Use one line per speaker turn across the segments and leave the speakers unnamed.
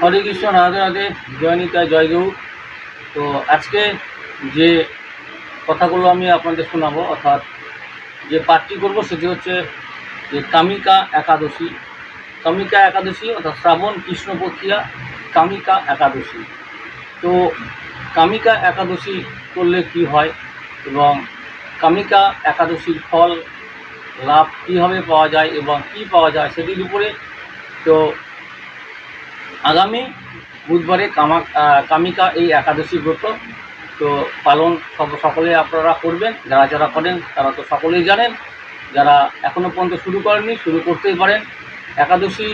হরে কৃষ্ণ, রাধে রাধে জয় নিতাই জয় গৌ। তো আজকে যে কথাগুলো আমি আপনাদের শোনাবো, অর্থাৎ যে পাঠটি করব, সেটি হচ্ছে যে কামিকা একাদশী। কামিকা একাদশী, অর্থাৎ শ্রাবণ কৃষ্ণপক্ষিয়া কামিকা একাদশী। তো কামিকা একাদশী করলে কি হয় এবং কামিকা একাদশীর ফল, লাভ কীভাবে পাওয়া যায় এবং কি পাওয়া যায়, সেটির উপরে তো আগামী বুধবারে কামা কামিকা এই একাদশী ব্রত। তো পালন সব সকলে আপনারা করবেন, যারা যারা করেন তারা তো সকলেই জানেন। যারা এখনও পর্যন্ত শুরু করেননি, শুরু করতেই পারেন। একাদশী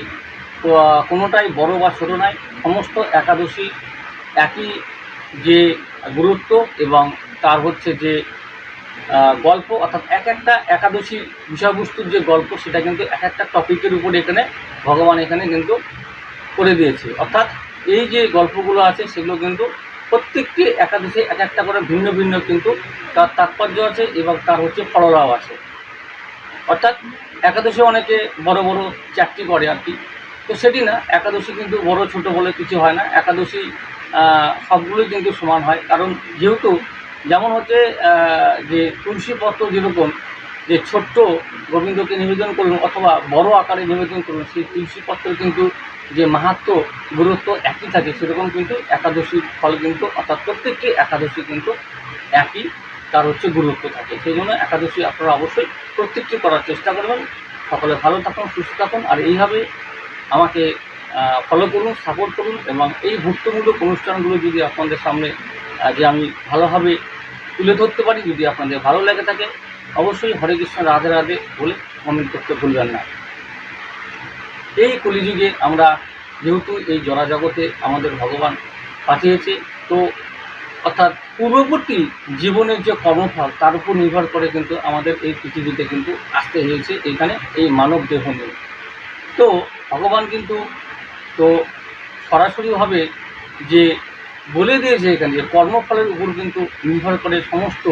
কোনোটাই বড় বা ছোটো নয়। সমস্ত একাদশী একই যে গুরুত্ব এবং তার হচ্ছে যে গল্প। অর্থাৎ এক একটা একাদশী বিষয়বস্তুর যে গল্প, সেটা কিন্তু এক একটা টপিকের উপরে এখানে ভগবান এখানে কিন্তু করে দিয়েছে। অর্থাৎ এই যে গল্পগুলো আছে, সেগুলো কিন্তু প্রত্যেকটি একাদশী এক একটা করে ভিন্ন ভিন্ন কিন্তু তার তাৎপর্য আছে এবং তার হচ্ছে ফললাভ আছে। অর্থাৎ একাদশে অনেকে বড় বড় চাকরি করে আর কি। তো সেটি না, একাদশী কিন্তু বড় ছোট বলে কিছু হয় না। একাদশী সবগুলোই কিন্তু সমান হয়। কারণ যেহেতু যেমন হচ্ছে যে তুলসী পত্র যেরকম, যে ছোট্ট গোবিন্দকে নিবেদন করুন অথবা বড় আকারে নিবেদন করুন, সেই তুলসী পত্রের কিন্তু যে মাহাত্ম, গুরুত্ব একই থাকে, সেরকম কিন্তু একাদশীর ফল কিন্তু, অর্থাৎ প্রত্যেকটি একাদশী কিন্তু একই, তার হচ্ছে গুরুত্ব থাকে। সেই জন্য একাদশী আপনারা অবশ্যই প্রত্যেকটি করার চেষ্টা করবেন। সকলে ভালো থাকুন, সুস্থ থাকুন, আর এইভাবে আমাকে ফলো করুন সাপোর্ট করুন, এবং এই ভুক্তমূলক অনুষ্ঠানগুলো যদি আপনাদের সামনে যে আমি ভালোভাবে তুলে ধরতে পারি, যদি আপনাদের ভালো লেগে থাকে, অবশ্যই হরে কৃষ্ণ রাধে রাধে বলে কমেন্ট করতে ভুলবেন না। এই কলিযুগে আমরা যেহেতু এই জগতে আমাদের ভগবান পাঠিয়েছে, তো অর্থাৎ পূর্ববর্তী জীবনের যে কর্মফল, তার উপর নির্ভর করে কিন্তু আমাদের এই পৃথিবীতে কিন্তু আসতে হয়েছে, এখানে এই মানব দেহ নিয়ে। তো ভগবান কিন্তু, তো সরাসরিভাবে যে বলে দিয়েছে এখানে যে কর্মফলের উপর কিন্তু নির্ভর করে সমস্ত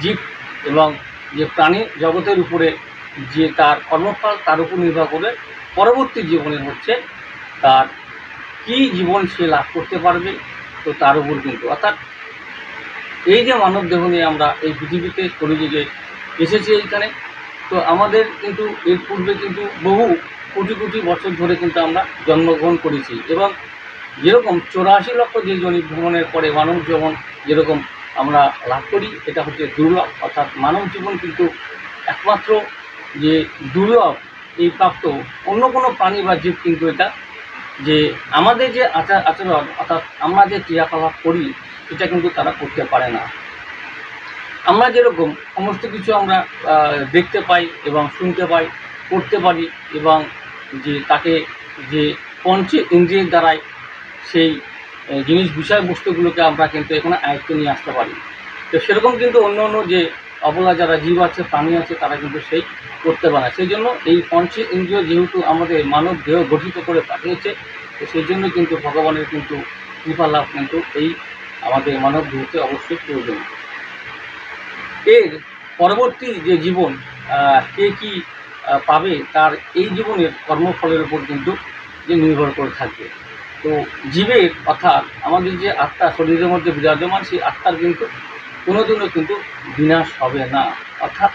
জীব এবং যে প্রাণী জগতের উপরে যে তার কর্মফল তার উপর নির্ভর করে পরবর্তী জীবনে হচ্ছে তার কী জীবন সে লাভ করতে পারবে, তো তার উপর কিন্তু। অর্থাৎ এই যে মানব দেহ নিয়ে আমরা এই পৃথিবীতে কলিযুগে এসেছি এইখানে, তো আমাদের কিন্তু এর পূর্বে কিন্তু বহু কোটি কোটি বছর ধরে কিন্তু আমরা জন্মগ্রহণ করেছি এবং যেরকম চৌরাশি লক্ষ যে জনি ভ্রমণের পরে মানব জীবন যেরকম আমরা লাভ করি, এটা হচ্ছে দুর্লভ। অর্থাৎ মানব জীবন কিন্তু একমাত্র যে দুর্লভ এই প্রাপ্ত অন্য কোনো প্রাণী বা জীব কিন্তু এটা যে আমাদের যে আচার আচরণ অর্থাৎ আমরা যে ক্রিয়াকলাপ করি, এটা কিন্তু তারা করতে পারে না। আমরা যেরকম সমস্ত কিছু আমরা দেখতে পাই এবং শুনতে পাই করতে পারি এবং যে তাকে যে পঞ্চ ইন্দ্রিয়ের দ্বারাই সেই জিনিস বিষয়বস্তুগুলোকে আমরা কিন্তু এখানে আয়ত্তে নিয়ে আসতে পারি। তো সেরকম কিন্তু অন্য অন্য যে অবলা যারা জীব আছে, প্রাণী আছে, তারা কিন্তু সেই করতে পারে সেই জন্য এই পঞ্চ ইন্দ্রিয় যেহেতু আমাদের মানব দেহ গঠিত করে পাঠিয়েছে, তো সেই জন্য কিন্তু ভগবানের কিন্তু কৃপা লাভ কিন্তু এই আমাদের মানব দেহতে অবশ্যই প্রয়োজন। এর পরবর্তী যে জীবন কে কি পাবে, তার এই জীবনের কর্মফলের উপর কিন্তু যে নির্ভর করে থাকবে। তো জীবের অর্থাৎ আমাদের যে আত্মা, শরীরের মধ্যে বিরাজমান, সেই আত্মার কিন্তু কোনোদিনও কিন্তু বিনাশ হবে না। অর্থাৎ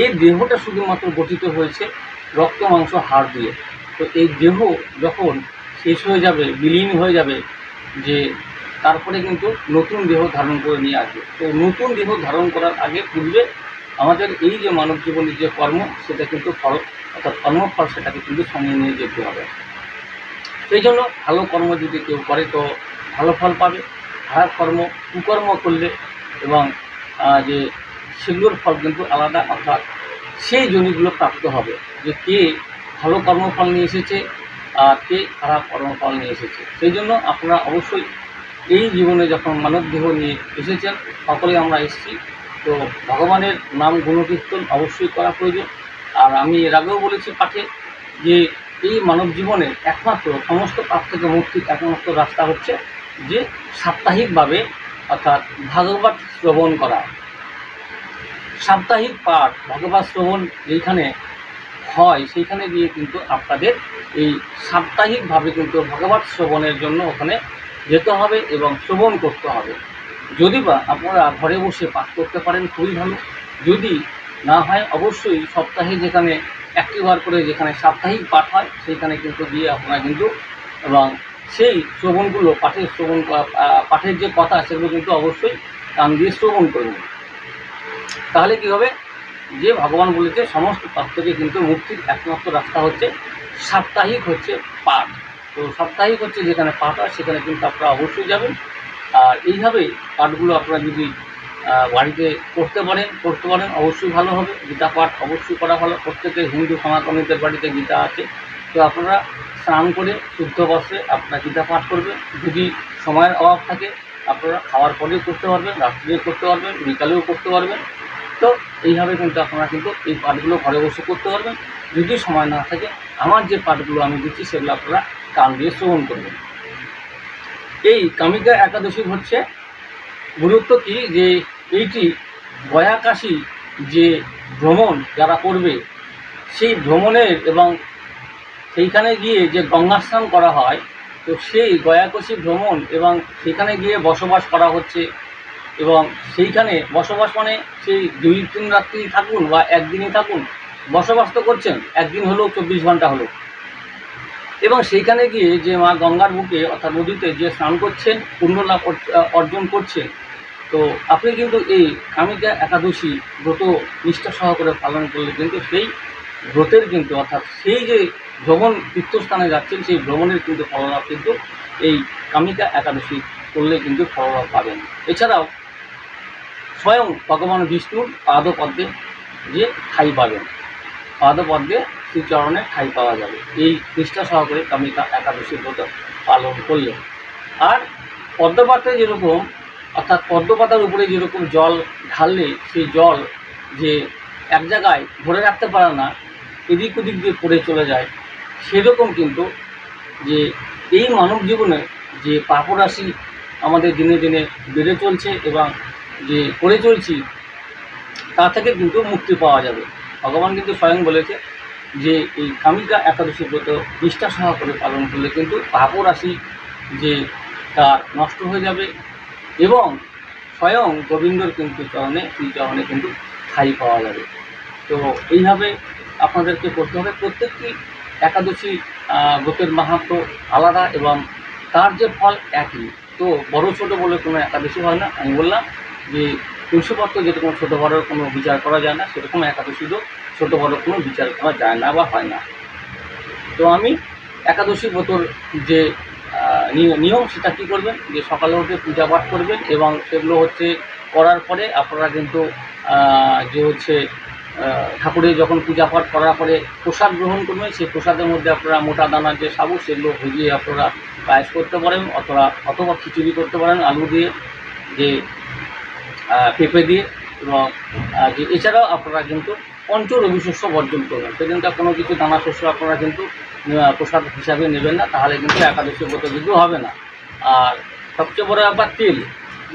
এই দেহটা শুধুমাত্র গঠিত হয়েছে রক্ত, মাংস, হাড় দিয়ে। তো এই দেহ যখন শেষ হয়ে যাবে, বিলীন হয়ে যাবে, যে তারপরে কিন্তু নতুন দেহ ধারণ করে নিয়ে আসবে। তো নতুন দেহ ধারণ করার আগে পূর্বে আমাদের এই যে মানব জীবনের যে কর্ম, সেটা কিন্তু ফল অর্থাৎ কর্মফল সেটাকে কিন্তু সঙ্গে নিয়ে যেতে হবে। সেই জন্য ভালো কর্ম যদি কেউ করে, তো ভালো ফল পাবে। খারাপ কর্ম, কুকর্ম করলে এবং যে সেগুলোর ফল কিন্তু আলাদা, অর্থাৎ সেই জমিগুলো প্রাপ্ত হবে যে কে ভালো কর্মফল নিয়ে এসেছে আর কে খারাপ কর্মফল নিয়ে এসেছে। সেই জন্য আপনারা অবশ্যই এই জীবনে যখন মানব দেহ নিয়ে এসেছেন, সকলে আমরা এসেছি। তো ভগবানের নাম গুণকীর্তন অবশ্যই করা প্রয়োজন। আর আমি এর আগেও বলেছি পাঠে যে এই মানব জীবনে একমাত্র সমস্ত পাপ থেকে মুক্তির একমাত্র রাস্তা হচ্ছে যে সাপ্তাহিকভাবে অর্থাৎ ভাগবত শ্রবণ করা। সাপ্তাহিক পাঠ ভগবত শ্রবণ এইখানে হয়, সেইখানে গিয়ে কিন্তু আপনাদের এই সাপ্তাহিকভাবে কিন্তু ভগবত শ্রবণের জন্য ওখানে যেতে হবে এবং শ্রবণ করতে হবে। যদি বা আপনারা ঘরে বসে পাঠ করতে পারেন, খুবই ভালো। যদি না হয়, অবশ্যই সপ্তাহে যেখানে একটি একটিবার করে যেখানে সাপ্তাহিক পাঠ হয়, সেইখানে কিন্তু গিয়ে আপনারা কিন্তু এবং সেই শ্রবণগুলো, পাঠের শ্রবণ পাঠের যে কথা সেগুলো কিন্তু অবশ্যই কান দিয়ে শ্রবণ করবেন তাহলে কি হবে? যে ভগবান বলেছে, সমস্ত পাপ থেকে কিন্তু মুক্তির একমাত্র রাস্তা হচ্ছে সাপ্তাহিক হচ্ছে পাঠ। তো সাপ্তাহিক হচ্ছে যেখানে পাঠ হয়, সেখানে কিন্তু আপনারা অবশ্যই যাবেন। আর এইভাবে পাঠগুলো আপনারা যদি বাড়িতে করতে পারেন করতে পারেন, অবশ্যই ভালো হবে। গীতা পাঠ অবশ্যই করা ভালো। প্রত্যেকের হিন্দু সনাতনীদের বাড়িতে গীতা আছে। তো আপনারা স্নান করে শুদ্ধ বস্ত্রে আপনারা গীতা পাঠ করবেন। যদি সময়ের অভাব থাকে, আপনারা খাওয়ার পরেও করতে পারবেন, রাত্রিও করতে পারবেন, বিকালেও করতে পারবেন। তো এইভাবে কিন্তু আপনারা কিন্তু এই পাঠগুলো ঘরে বসে করতে পারবেন। যদি সময় না থাকে, আমার যে পাঠগুলো আমি দিচ্ছি, সেগুলো আপনারা কান দিয়ে শ্রবণ করবেন। এই কামিকা একাদশী হচ্ছে গুরুত্ব কি? যে এইটি গয়াকাশী যে ভ্রমণ যারা করবে, সেই ভ্রমণের এবং সেইখানে গিয়ে যে গঙ্গা স্নান করা হয়, তো সেই গয়াকশী ভ্রমণ এবং সেখানে গিয়ে বসবাস করা হচ্ছে এবং সেইখানে বসবাস মানে সেই দুই তিন রাত্রি থাকুন বা একদিনই থাকুন, বসবাস তো করছেন, একদিন হলেও চব্বিশ ঘণ্টা হলো। এবং সেইখানে গিয়ে যে মা গঙ্গার বুকে অর্থাৎ নদীতে যে স্নান করছেন পুণ্য লাভ অর্জ- অর্জন করছেন, তো আপনি কিন্তু এই কামিকা একাদশী ব্রত নিষ্ঠা সহকারে পালন করলে কিন্তু সেই ব্রতের কিন্তু অর্থাৎ সেই যে ভ্রমণ তীর্থস্থানে যাচ্ছেন সেই ভ্রমণের কিন্তু ফললাভ কিন্তু এই কামিকা একাদশী করলে কিন্তু ফললাভ পাবেন। এছাড়াও স্বয়ং ভগবান বিষ্ণুর পাদপদ্মে যে ঠাই পাবেন। পাদপদ্মে শ্রীচরণে ঠাই পাওয়া যাবে। এই নিষ্ঠা সহকারে কামিকা একাদশী ব্রত পালন করলে আর পদ্মপাত্রে যেরকম, অর্থাৎ পদ্মপাতার উপরে যেরকম জল ঢাললে সেই জল যে এক জায়গায় ধরে রাখতে পারে না, এদিক ওদিক দিয়ে পড়ে চলে যায় সেরকম কিন্তু যে এই মানব জীবনে যে পাপরাশি আমাদের দিনে দিনে বেড়ে চলছে এবং যে করে চলছি, তা থেকে কিন্তু মুক্তি পাওয়া যাবে। ভগবান কিন্তু স্বয়ং বলেছে যে এই কামিকা একাদশী ব্রত নিষ্ঠা সহকারে পালন করলে কিন্তু পাপরাশি যে তার নষ্ট হয়ে যাবে এবং স্বয়ং গোবিন্দর কিন্তু চরণে এই চরণে কিন্তু ঠাই পাওয়া যাবে। তো এইভাবে আপনাদেরকে করতে হবে। প্রত্যেকটি একাদশী ব্রতের মাহাত্ম আলাদা এবং তার যে ফল একই। তো বড় ছোট বলে কোনো একাদশী হয় না। আমি বললাম যে তুলসীপত্র যেরকম ছোটো বড় কোনো বিচার করা যায় না, সেরকম একাদশীরও ছোটো বড় কোনো বিচার করা যায় না বা হয় না। তো আমি একাদশী ব্রতর যে নিয়ম সেটা কী করবেন? যে সকালে উঠে পূজা পাঠ করবেন এবং সেগুলো হচ্ছে করার পরে আপনারা কিন্তু যে হচ্ছে ঠাকুরের যখন পূজা পাঠ করার পরে প্রসাদ গ্রহণ করবেন, সেই প্রসাদের মধ্যে আপনারা মোটা দানার যে সাবু, সেগুলো ভিজিয়ে আপনারা পায়েস করতে পারেন, অথবা অথবা খিচুড়ি করতে পারেন, আলু দিয়ে, যে পেঁপে দিয়ে, এবং যে, এছাড়াও আপনারা কিন্তু পঞ্চ রবি শস্য বর্জন করবেন। সেদিনটা কোনো কিছু দানা শস্য আপনারা কিন্তু প্রসাদ হিসাবে নেবেন না, তাহলে কিন্তু একাদশী ব্রত কিন্তু হবে না। আর সবচেয়ে বড় ব্যাপার তেল,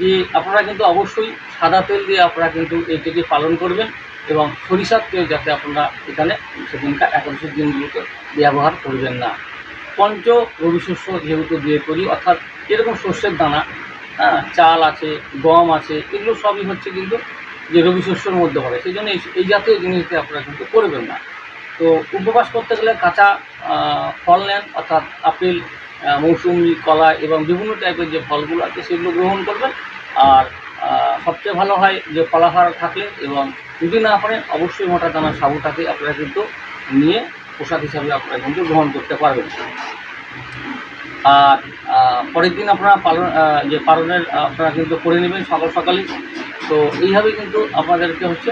যে, আপনারা কিন্তু অবশ্যই সাদা তেল দিয়ে আপনারা কিন্তু এইটিকে পালন করবেন। এবং সরিষার তেল যাতে আপনারা এখানে সেদিনকার একাদশীর দিনগুলোতে ব্যবহার করবেন না। পঞ্চ রবি শস্য যেহেতু দিয়ে করি, অর্থাৎ এরকম শস্যের দানা হ্যাঁ চাল আছে, গম আছে, এগুলো সবই হচ্ছে কিন্তু যে রবি শস্যের মধ্যে পড়ে সেই জন্য এই- জাতীয় জিনিসটি আপনারা কিন্তু করবেন না। তো উপবাস করতে গেলে কাঁচা ফল নেন, অর্থাৎ আপেল মৌসুমি, কলা এবং বিভিন্ন টাইপের যে ফলগুলো আছে সেগুলো গ্রহণ করবেন। আর সবচেয়ে ভালো হয় যে ফলাহার থাকলে এবং যদি না পারেন, অবশ্যই মোটা দানার সাবুটাকে আপনারা কিন্তু নিয়ে প্রসাদ হিসাবে আপনারা কিন্তু গ্রহণ করতে পারবেন। আর পরের দিন আপনারা পালন যে পালনের আপনারা কিন্তু করে নেবেন সকাল সকালই। তো এইভাবে কিন্তু আপনাদেরকে হচ্ছে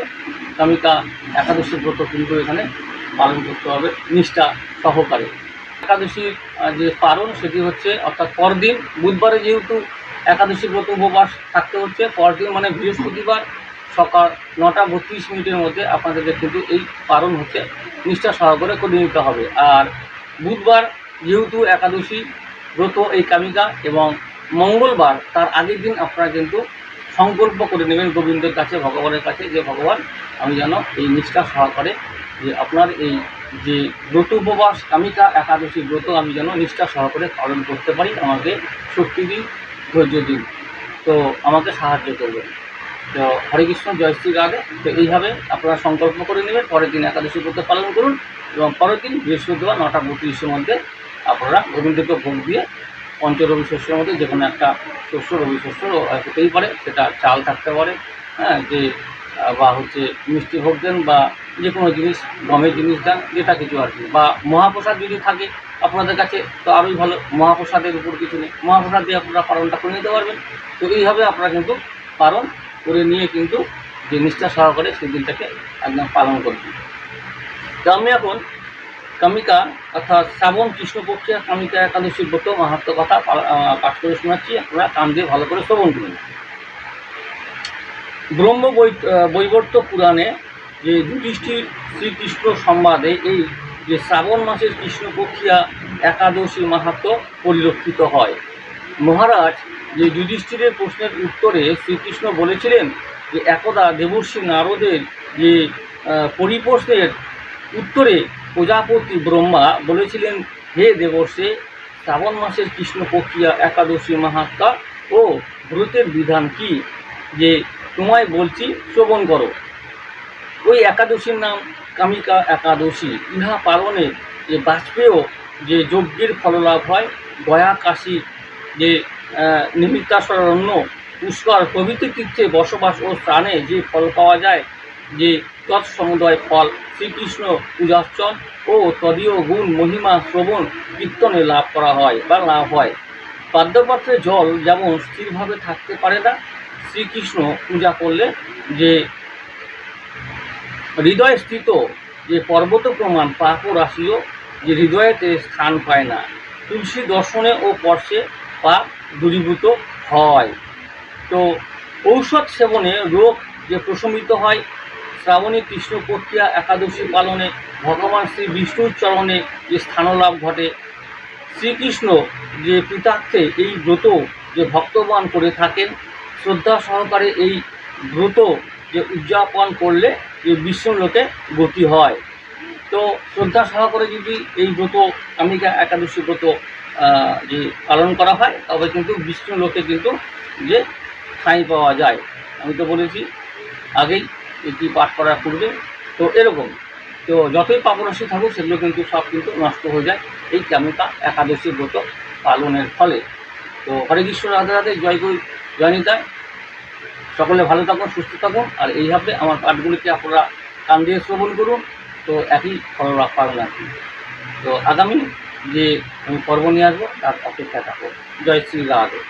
কামিকা একাদশী ব্রত কিন্তু এখানে পালন করতে হবে নিষ্ঠা সহকারে। একাদশীর যে পালন সেটি হচ্ছে অর্থাৎ পরদিন, বুধবারে যেহেতু একাদশী ব্রত উপবাস থাকতে হচ্ছে, পরদিন মানে বৃহস্পতিবার সকাল নটা বত্রিশ মিনিটের মধ্যে আপনাদেরকে কিন্তু এই পালন হচ্ছে। নিষ্ঠা সহকারে করে নিতে হবে। আর বুধবার যেহেতু একাদশী ব্রত এই কামিকা এবং মঙ্গলবার তার আগের দিন আপনারা কিন্তু সংকল্প করে নেবেন গোবিন্দের কাছে, ভগবানের কাছে যে, ভগবান, আমি যেন এই নিষ্ঠা সহকারে যে আপনার এই যে ব্রত উপবাস, কামিকা, একাদশী ব্রত, আমি যেন নিষ্ঠা সহকারে পালন করতে পারি, আমাকে শক্তি দিন, ধৈর্য দিন। তো আমাকে সাহায্য করবেন। হরে কৃষ্ণ, জয় শ্রী রাধে। তো এইভাবে আপনারা সংকল্প করে নেবেন, পরের দিন একাদশী ব্রত পালন করুন এবং পরের দিন বৃহস্পতিবার নটা বত্রিশের মধ্যে আপনারা গোবিন্দকে ভোগ দিয়ে পঞ্চরবি শস্যের মধ্যে যে কোনো একটা শস্য, রবি শস্য হতেই পারে, সেটা চাল থাকতে পারে হ্যাঁ যে, বা হচ্ছে মিষ্টি ভোগ দেন বা যে কোনো জিনিস, গমের জিনিস দেন, যেটা কিছু আর কি। বা মহাপ্রসাদ যদি থাকে আপনাদের কাছে, তো আরোই ভালো, মহাপ্রসাদের উপর কিছু নেই। মহাপ্রসাদ দিয়ে আপনারা পালনটা করে নিতে পারবেন। তো এইভাবে আপনারা কিন্তু পালন করে নিয়ে কিন্তু যে নিষ্ঠা সহকারে সেই দিনটাকে একদম পালন করবেন তো আমি এখন কামিকা অর্থাৎ শ্রাবণ কৃষ্ণপক্ষিয়া কামিকা একাদশী ব্রত মাহাত্ম কথা পাঠ করে শোনাচ্ছি। আপনারা কান দিয়ে ভালো করে শ্রবণ করুন। ব্রহ্ম বৈ বৈবর্ত পুরাণে যে যুধিষ্ঠির শ্রীকৃষ্ণ সংবাদে এই যে শ্রাবণ মাসের কৃষ্ণপক্ষিয়া একাদশী মাহাত্ম পরিলক্ষিত হয়। মহারাজ, যে যুধিষ্ঠিরের প্রশ্নের উত্তরে শ্রীকৃষ্ণ বলেছিলেন যে, একদা দেবর্ষী নারদের যে পরিপ্রশ্নের উত্তরে প্রজাপতি ব্রহ্মা বলেছিলেন, হে দেবর্ষে, শ্রাবণ মাসের কৃষ্ণপক্ষিয়া একাদশী মাহাত্মা ও ব্রতের বিধান কি? যে, তোমায় বলছি, শ্রবণ করো। ওই একাদশীর নাম কামিকা একাদশী। ইহা পালনে যে বাজপেয় যে যজ্ঞের ফললাভ হয়, গয়া কাশী যে আহ, নিমিত্তাসরণ্য পুষ্কর প্রভৃতি তীর্থে বসবাস ও স্থানে যে ফল পাওয়া যায় যে তৎসমুদয় ফল শ্রীকৃষ্ণ পূজার্চন ও তদীয় গুণ মহিমা শ্রবণ কীর্তনে লাভ করা হয় বা লাভ হয়। পাদ্যপাত্রে জল যেমন স্থিরভাবে থাকতে পারে না শ্রীকৃষ্ণ পূজা করলে যে হৃদয় স্থিত যে পর্বত প্রমাণ পাপ রাশিও যে হৃদয়েতে স্থান পায় না। তুলসী দর্শনে ও স্পর্শে পাপ দূরীভূত হয়। তো ঔষধ সেবনে রোগ যে প্রশমিত হয়, শ্রাবণী কৃষ্ণ প্রক্রিয়া একাদশী পালনে ভগবান শ্রী বিষ্ণুর চরণে যে স্থানলাভ ঘটে, শ্রীকৃষ্ণ যে পিতার্থে এই ব্রত যে ভক্তবান করে থাকেন, শ্রদ্ধা সহকারে এই ব্রত যে উদযাপন করলে যে বিশ্বলোকে গতি হয়। তো শ্রদ্ধা সহকারে যদি এই ব্রত কামিকা একাদশী ব্রত যে পালন করা হয়, তবে কিন্তু বিষ্ণু লোকে কিন্তু যে ঠাঁই পাওয়া যায়। আমি তো বলেছি আগেই এটি পাঠ করার পূর্বে। তো এরকম। তো যতই পাপরাশি থাকুক, সেগুলো কিন্তু সব কিন্তু নষ্ট হয়ে যায়। এই কামিকা একাদশী ব্রত পালনের ফলে। তো হরে কৃষ্ণ, রাধে রাধে, জয় গুরু জয়নিতায় সকলে ভালো থাকুন, সুস্থ থাকুন। আর এইভাবে আমার পাঠগুলিকে আপনারা কান দিয়ে শ্রবণ করুন। তো একই ফল পাবেন আর তো আগামী যে আমি পর্ব নিয়ে আসব তার অপেক্ষা থাকো জয় শ্রী রাধে।